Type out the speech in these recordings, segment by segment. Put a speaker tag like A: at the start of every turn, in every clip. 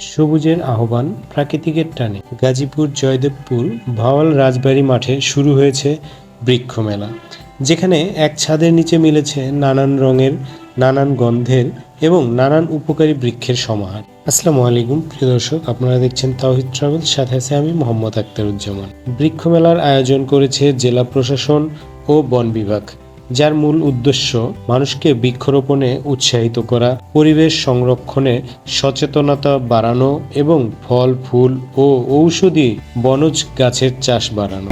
A: সবুজের আহ্বান প্রাকৃতিকের টানে। গাজীপুর, জয়দেবপুর, ভাওয়াল রাজবাড়ি মাঠে শুরু হয়েছে বৃক্ষ মেলা যেখানে এক ছাদের নিচে মিলেছে নানান রঙের, নানান গন্ধের এবং নানান উপকারী বৃক্ষের সমাহার। আসসালামু আলাইকুম, প্রিয় দর্শক, আপনারা দেখছেন তাওহিদ ট্রাভেল সাথে আছে আমি মোহাম্মদ আক্তারুজ্জামান। বৃক্ষ মেলার আয়োজন করেছে জেলা প্রশাসন ও বন বিভাগ। যার মূল উদ্দেশ্য মানুষকে বৃক্ষরোপণে উৎসাহিত করা, পরিবেশ সংরক্ষণে সচেতনতা বাড়ানো এবং ফল, ফুল ও ঔষধি বনজ গাছের চাষ বাড়ানো।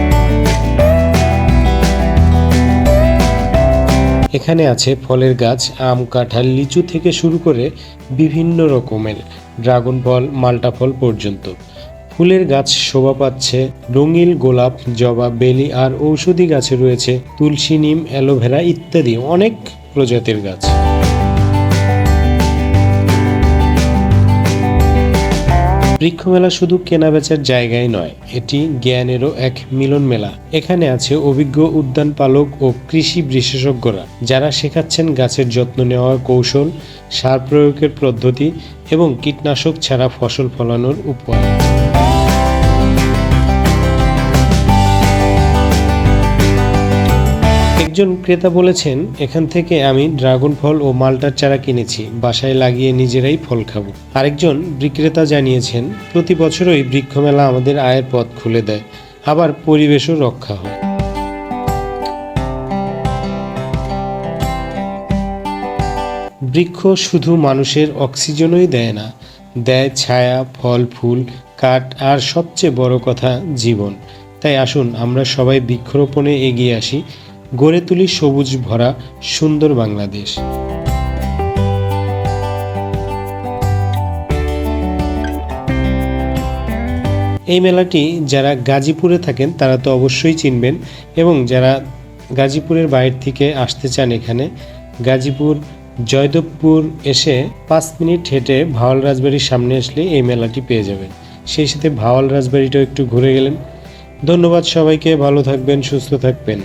A: এখানে আছে ফলের গাছ, আম, কাঁঠাল, লিচু থেকে শুরু করে বিভিন্ন রকমের, ড্রাগন ফল, মাল্টা ফল পর্যন্ত। ফুলের গাছ শোভা পাচ্ছে রঙিন গোলাপ, জবা, বেলি আর ঔষধি গাছে রয়েছে তুলসী, নিম, অ্যালোভেরা ইত্যাদি অনেক প্রজাতির গাছ। বৃক্ষমেলা শুধু কেনা বেচার জায়গায় নয়, এটি জ্ঞানেরও এক মিলন মেলা এখানে আছে অভিজ্ঞ উদ্যান পালক ও কৃষি বিশেষজ্ঞরা, যারা শেখাচ্ছেন গাছের যত্ন নেওয়ার কৌশল, সার প্রয়োগের পদ্ধতি এবং কীটনাশক ছাড়া ফসল ফলানোর উপায়। একজন ক্রেতা বলেছেন, এখান থেকে আমি ড্রাগন ফল ও মাল্টার চারা কিনেছি, বাসায় লাগিয়ে নিজেরাই ফল খাব। আরেকজন বিক্রেতা জানিয়েছেন, প্রতি বছরই বৃক্ষমেলা আমাদের আয়ের পথ খুলে দেয়, আবার পরিবেশও রক্ষা হয়। বৃক্ষ শুধু মানুষের অক্সিজেনই দেয় না, দেয় ছায়া, ফল, ফুল, কাঠ আর সবচেয়ে বড় কথা জীবন। তাই আসুন, আমরা সবাই বৃক্ষরোপণে এগিয়ে আসি গড়ে তুলি সবুজ ভরা সুন্দর বাংলাদেশ। এই মেলাটি যারা গাজীপুরে থাকেন, তারা তো অবশ্যই চিনবেন এবং যারা গাজীপুরের বাইরে থেকে আসতে চান এখানে, গাজীপুর, জয়দেবপুর এসে পাঁচ মিনিট হেঁটে ভাওয়াল রাজবাড়ির সামনে আসলে এই মেলাটি পেয়ে যাবেন। সেই সাথে ভাওয়াল রাজবাড়িটাও একটু ঘুরে গেলেন। ধন্যবাদ সবাইকে, ভালো থাকবেন, সুস্থ থাকবেন।